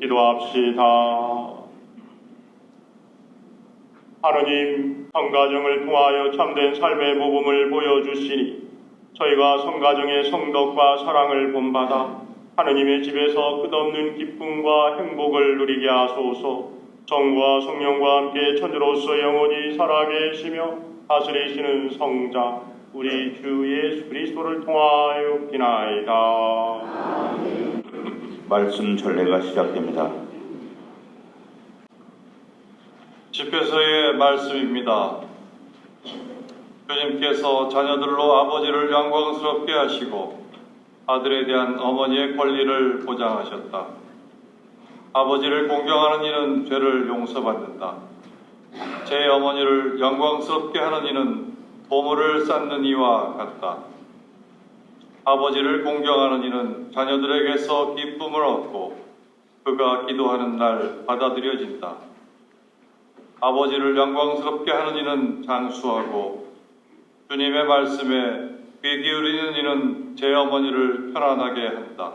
기도합시다. 하느님, 성가정을 통하여 참된 삶의 모범을 보여주시니 저희가 성가정의 성덕과 사랑을 본받아 하느님의 집에서 끝없는 기쁨과 행복을 누리게 하소서 성과 성령과 함께 천주로서 영원히 살아계시며 다스리시는 성자 우리 주 예수 그리스도를 통하여 비나이다. 말씀 전례가 시작됩니다. 집회서의 말씀입니다. 주님께서 자녀들로 아버지를 영광스럽게 하시고 아들에 대한 어머니의 권리를 보장하셨다. 아버지를 공경하는 이는 죄를 용서받는다. 제 어머니를 영광스럽게 하는 이는 보물을 쌓는 이와 같다. 아버지를 공경하는 이는 자녀들에게서 기쁨을 얻고 그가 기도하는 날 받아들여진다. 아버지를 영광스럽게 하는 이는 장수하고 주님의 말씀에 귀 기울이는 이는 제 어머니를 편안하게 한다.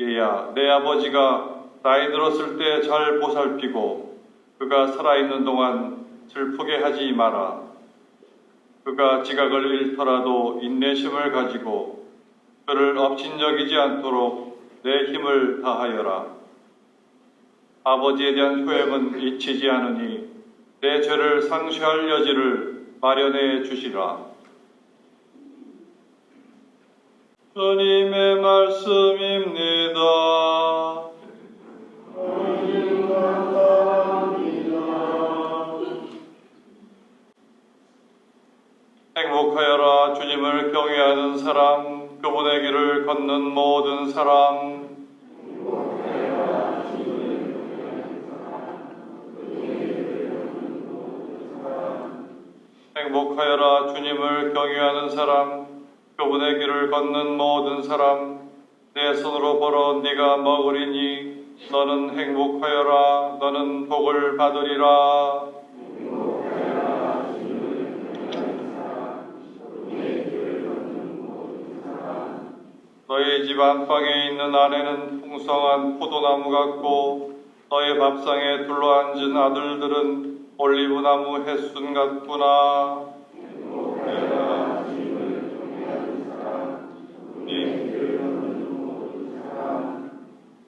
얘야, 내 아버지가 나이 들었을 때 잘 보살피고 그가 살아있는 동안 슬프게 하지 마라. 그가 지각을 잃더라도 인내심을 가지고 그를 업신여기지 않도록 내 힘을 다하여라. 아버지에 대한 효행은 잊히지 않으니 내 죄를 상쇄할 여지를 마련해 주시라. 주님의 말씀입니다. 경외하는 사람, 그분의 길을 걷는 모든 사람, 행복하여라 주님을 경외하는 사람, 그분의 길을 걷는 모든 사람, 내 손으로 벌어 네가 먹으리니 너는 행복하여라, 너는 복을 받으리라. 너희 집 안방에 있는 아내는 풍성한 포도나무 같고 너희 밥상에 둘러앉은 아들들은 올리브나무 햇순 같구나.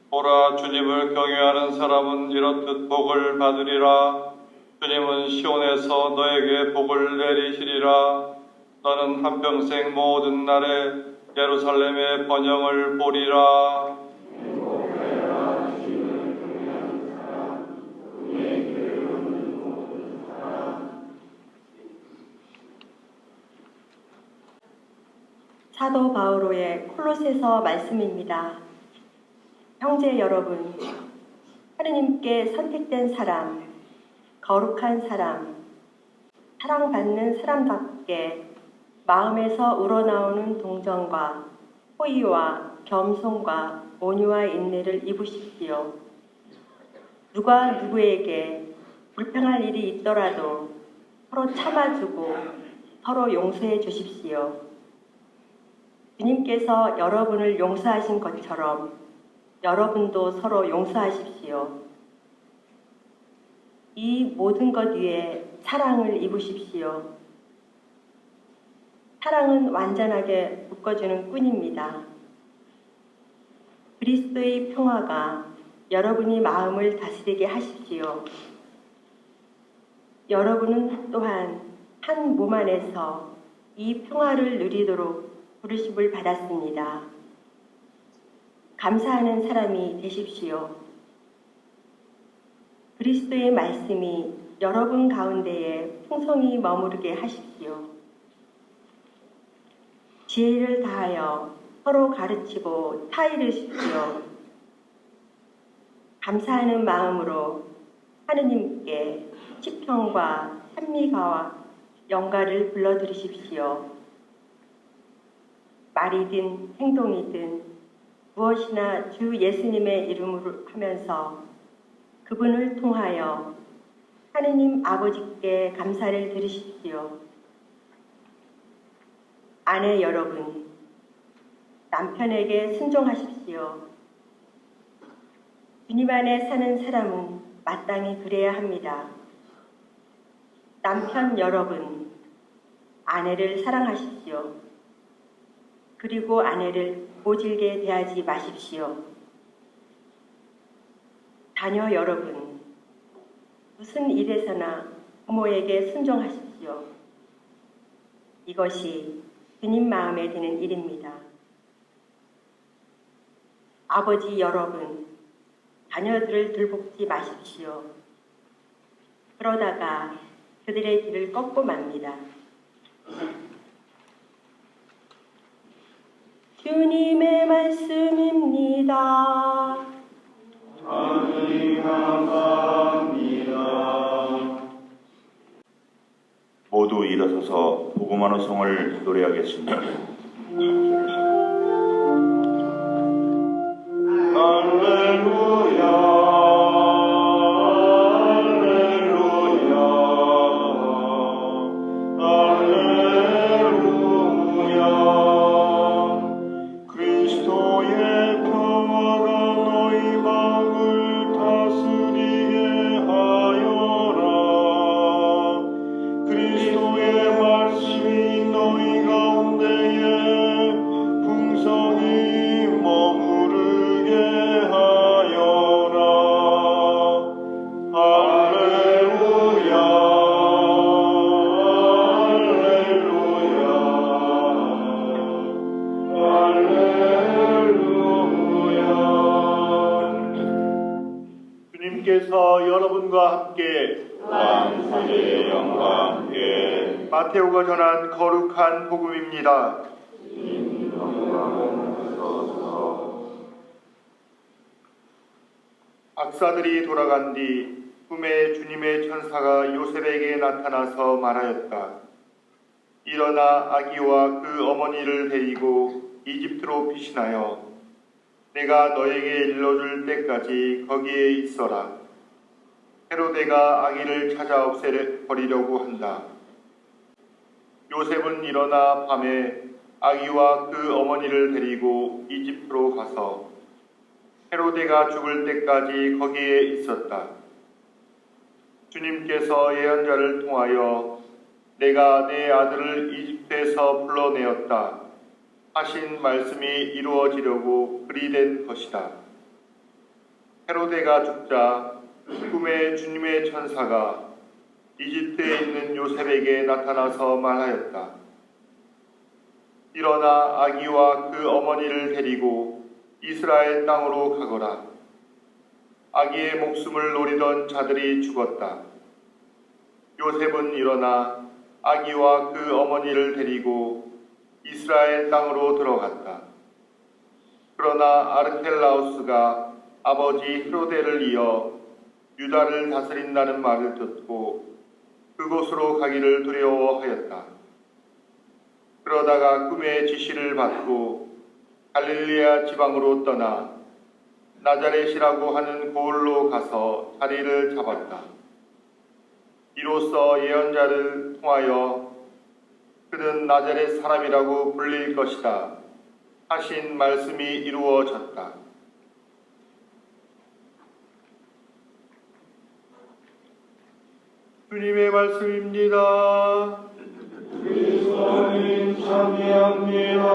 보라 주님을 경외하는 사람은 이렇듯 복을 받으리라. 주님은 시온에서 너에게 복을 내리시리라. 너는 한평생 모든 날에 예루살렘의 번영을 보리라. 사도 바오로의 콜로새서 말씀입니다. 형제 여러분, 하느님께 선택된 사람, 거룩한 사람, 사랑받는 사람답게 마음에서 우러나오는 동정과 호의와 겸손과 온유와 인내를 입으십시오. 누가 누구에게 불평할 일이 있더라도 서로 참아주고 서로 용서해 주십시오. 주님께서 여러분을 용서하신 것처럼 여러분도 서로 용서하십시오. 이 모든 것 위에 사랑을 입으십시오. 사랑은 완전하게 묶어주는 끈입니다. 그리스도의 평화가 여러분이 마음을 다스리게 하십시오. 여러분은 또한 한 몸 안에서 이 평화를 누리도록 부르심을 받았습니다. 감사하는 사람이 되십시오. 그리스도의 말씀이 여러분 가운데에 풍성히 머무르게 하십시오. 지혜를 다하여 서로 가르치고 타이르십시오. 감사하는 마음으로 하느님께 시평과 찬미가와 영가를 불러드리십시오. 말이든 행동이든 무엇이나 주 예수님의 이름으로 하면서 그분을 통하여 하느님 아버지께 감사를 드리십시오. 아내 여러분, 남편에게 순종하십시오. 주님 안에 사는 사람은 마땅히 그래야 합니다. 남편 여러분, 아내를 사랑하십시오. 그리고 아내를 모질게 대하지 마십시오. 자녀 여러분, 무슨 일에서나 부모에게 순종하십시오. 이것이 주님 마음에 드는 일입니다. 아버지 여러분, 자녀들을 들볶지 마십시오. 그러다가 그들의 길을 꺾고 맙니다. 주님의 말씀입니다. 성을 노래하겠습니다. 주님께서 여러분과 함께 왕사의 영과 함께 마테오가 전한 거룩한 복음입니다. 박사들이 돌아간 뒤 꿈에 주님의 천사가 요셉에게 나타나서 말하였다. 일어나 아기와 그 어머니를 데리고 이집트로 피신하여 내가 너에게 일러줄 때까지 거기에 있어라. 헤로데가 아기를 찾아 없애버리려고 한다. 요셉은 일어나 밤에 아기와 그 어머니를 데리고 이집트로 가서 헤로데가 죽을 때까지 거기에 있었다. 주님께서 예언자를 통하여 내가 내 아들을 이집트에서 불러내었다. 하신 말씀이 이루어지려고 그리 된 것이다. 헤로데가 죽자 꿈에 주님의 천사가 이집트에 있는 요셉에게 나타나서 말하였다. 일어나 아기와 그 어머니를 데리고 이스라엘 땅으로 가거라. 아기의 목숨을 노리던 자들이 죽었다. 요셉은 일어나 아기와 그 어머니를 데리고 이스라엘 땅으로 들어갔다. 그러나 아르켈라우스가 아버지 헤로데를 이어 유다를 다스린다는 말을 듣고 그곳으로 가기를 두려워하였다. 그러다가 꿈의 지시를 받고 갈릴리아 지방으로 떠나 나자렛이라고 하는 고을로 가서 자리를 잡았다. 이로써 예언자를 통하여 그는 나자렛 사람이라고 불릴 것이다. 하신 말씀이 이루어졌다. 주님의 말씀입니다. 그리스도님 참여합니다.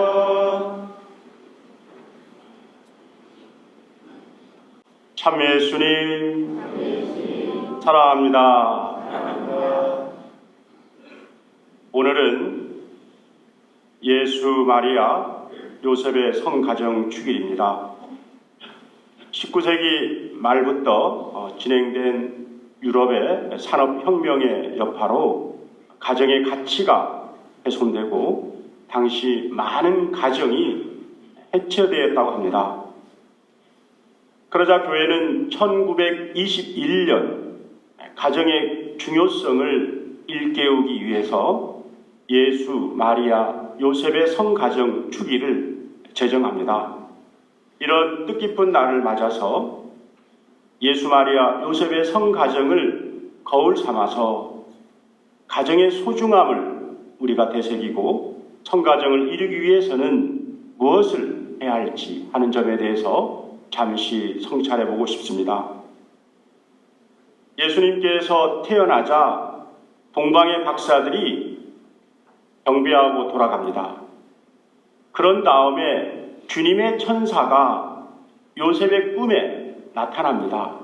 참 예수님 사랑합니다. 오늘은 예수 마리아 요셉의 성가정 축일입니다. 19세기 말부터 어, 진행된 유럽의 산업혁명의 여파로 가정의 가치가 훼손되고 당시 많은 가정이 해체되었다고 합니다. 그러자 교회는 1921년 가정의 중요성을 일깨우기 위해서 예수, 마리아, 요셉의 성가정 주기를 제정합니다. 이런 뜻깊은 날을 맞아서 예수, 마리아, 요셉의 성가정을 거울 삼아서 가정의 소중함을 우리가 되새기고 청가정을 이루기 위해서는 무엇을 해야 할지 하는 점에 대해서 잠시 성찰해 보고 싶습니다. 예수님께서 태어나자 동방의 박사들이 경배하고 돌아갑니다. 그런 다음에 주님의 천사가 요셉의 꿈에 나타납니다.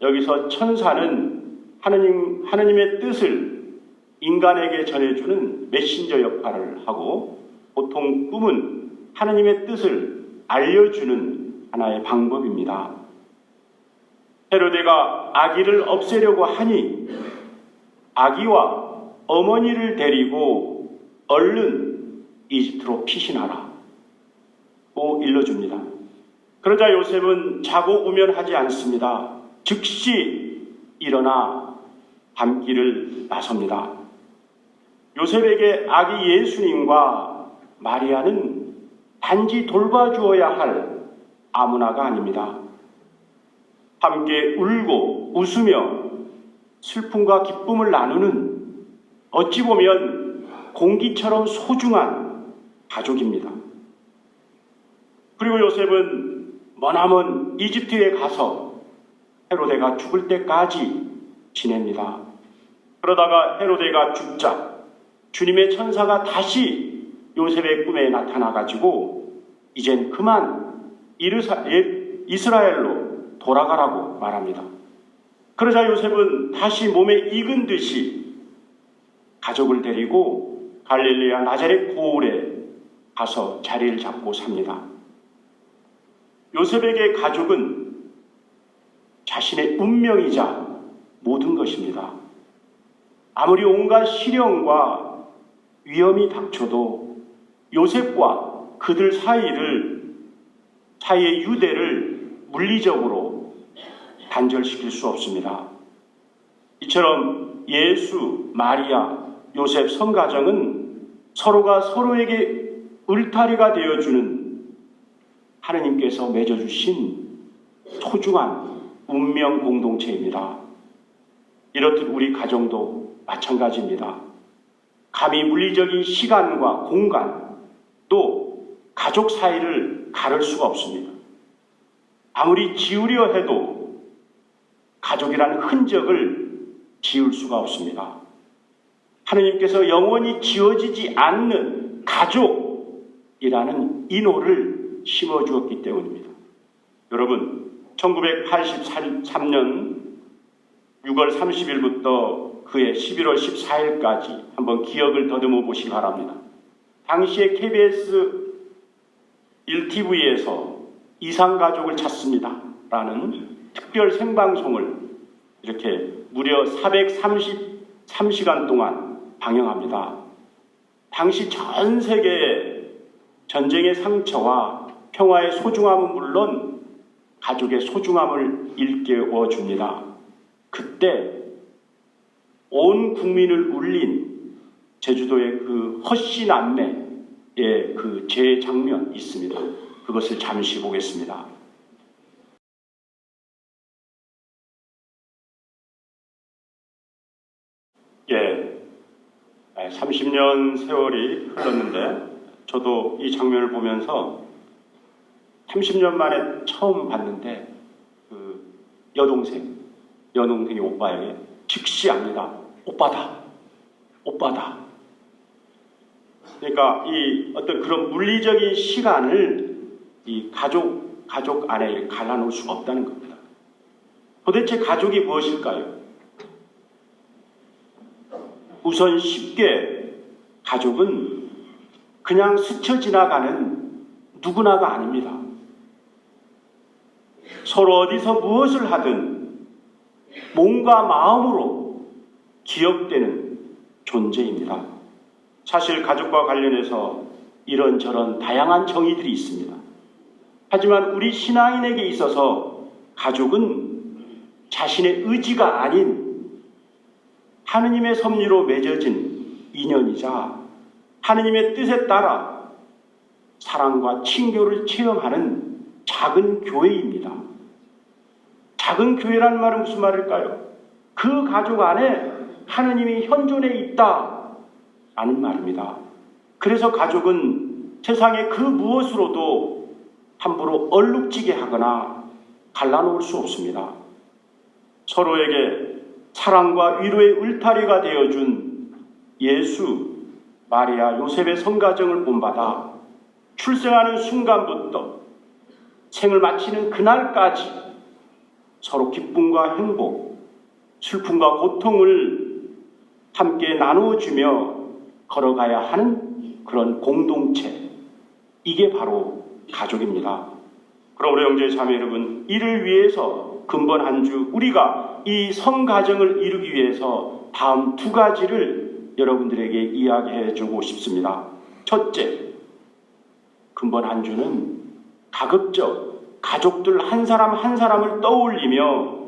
여기서 천사는 하느님, 하느님의 뜻을 인간에게 전해주는 메신저 역할을 하고 보통 꿈은 하느님의 뜻을 알려주는 하나의 방법입니다. 헤로데가 아기를 없애려고 하니 아기와 어머니를 데리고 얼른 이집트로 피신하라. 고 일러줍니다. 그러자 요셉은 자고 우면하지 않습니다. 즉시 일어나 밤길을 나섭니다. 요셉에게 아기 예수님과 마리아는 단지 돌봐주어야 할 아무나가 아닙니다. 함께 울고 웃으며 슬픔과 기쁨을 나누는 어찌 보면 공기처럼 소중한 가족입니다. 그리고 요셉은 머나먼 이집트에 가서 헤로데가 죽을 때까지 지냅니다. 그러다가 헤로데가 죽자 주님의 천사가 다시 요셉의 꿈에 나타나 가지고 이젠 그만 이르사- 예- 이스라엘로 돌아가라고 말합니다. 그러자 요셉은 다시 몸에 익은 듯이 가족을 데리고 갈릴리아 나자렛 고을에 가서 자리를 잡고 삽니다. 요셉에게 가족은 자신의 운명이자 모든 것입니다. 아무리 온갖 시련과 위험이 닥쳐도 요셉과 그들 사이를 사이의 유대를 물리적으로 단절시킬 수 없습니다. 이처럼 예수, 마리아, 요셉 성가정은 서로가 서로에게 울타리가 되어주는 하느님께서 맺어주신 소중한 운명 공동체입니다. 이렇듯 우리 가정도 마찬가지입니다. 감히 물리적인 시간과 공간 또 가족 사이를 가를 수가 없습니다. 아무리 지우려 해도 가족이라는 흔적을 지울 수가 없습니다. 하느님께서 영원히 지워지지 않는 가족이라는 인호를 심어 주었기 때문입니다. 여러분, 1983년 6월 30일부터 그해 11월 14일까지 한번 기억을 더듬어 보시기 바랍니다. 당시에 KBS 1TV에서 이상가족을 찾습니다. 라는 특별 생방송을 이렇게 무려 433시간 동안 방영합니다. 당시 전 세계에 전쟁의 상처와 평화의 소중함은 물론 가족의 소중함을 일깨워 줍니다. 그때 온 국민을 울린 제주도의 그 헛신 안매의 그 재장면 있습니다. 그것을 잠시 보겠습니다. 30년 세월이 흘렀는데 저도 이 장면을 보면서 30년 만에 처음 봤는데 그 여동생, 여동생이 오빠에게 즉시 압니다. 오빠다, 오빠다. 그러니까 이 어떤 그런 물리적인 시간을 이 가족 가족 안에 갈라놓을 수가 없다는 겁니다. 도대체 가족이 무엇일까요? 우선 쉽게 가족은 그냥 스쳐 지나가는 누구나가 아닙니다. 서로 어디서 무엇을 하든 몸과 마음으로 기억되는 존재입니다. 사실 가족과 관련해서 이런저런 다양한 정의들이 있습니다. 하지만 우리 신앙인에게 있어서 가족은 자신의 의지가 아닌 하느님의 섭리로 맺어진 인연이자 하느님의 뜻에 따라 사랑과 친교를 체험하는 작은 교회입니다. 작은 교회라는 말은 무슨 말일까요? 그 가족 안에 하느님이 현존해 있다. 라는 말입니다. 그래서 가족은 세상의 그 무엇으로도 함부로 얼룩지게 하거나 갈라놓을 수 없습니다. 서로에게 사랑과 위로의 울타리가 되어준 예수, 마리아, 요셉의 성가정을 본받아 출생하는 순간부터 생을 마치는 그날까지 서로 기쁨과 행복, 슬픔과 고통을 함께 나누어주며 걸어가야 하는 그런 공동체. 이게 바로 가족입니다. 그럼 우리 형제 자매 여러분, 이를 위해서 근본 한 주 우리가 이 성가정을 이루기 위해서 다음 두 가지를 여러분들에게 이야기해 주고 싶습니다. 첫째, 근본 한 주는 가급적 가족들 한 사람 한 사람을 떠올리며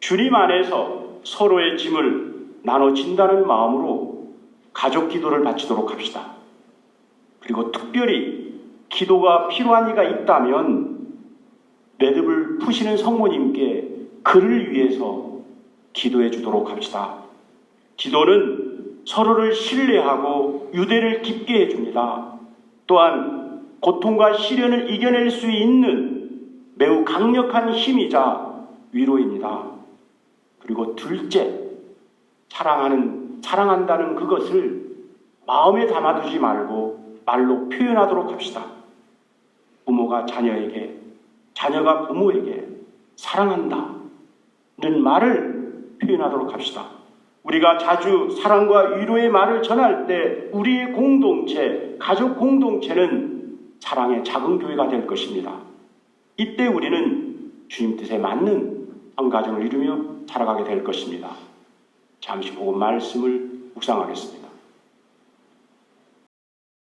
주님 안에서 서로의 짐을 나눠진다는 마음으로 가족 기도를 바치도록 합시다. 그리고 특별히 기도가 필요한 이가 있다면 매듭을 푸시는 성모님께 그를 위해서 기도해 주도록 합시다. 기도는 서로를 신뢰하고 유대를 깊게 해줍니다. 또한 고통과 시련을 이겨낼 수 있는 매우 강력한 힘이자 위로입니다. 그리고 둘째, 사랑하는, 사랑한다는 그것을 마음에 담아두지 말고 말로 표현하도록 합시다. 부모가 자녀에게, 자녀가 부모에게 사랑한다는 말을 표현하도록 합시다. 우리가 자주 사랑과 위로의 말을 전할 때 우리의 공동체, 가족 공동체는 사랑의 작은 교회가 될 것입니다. 이때 우리는 주님 뜻에 맞는 성가정을 이루며 살아가게 될 것입니다. 잠시 보고 말씀을 묵상하겠습니다.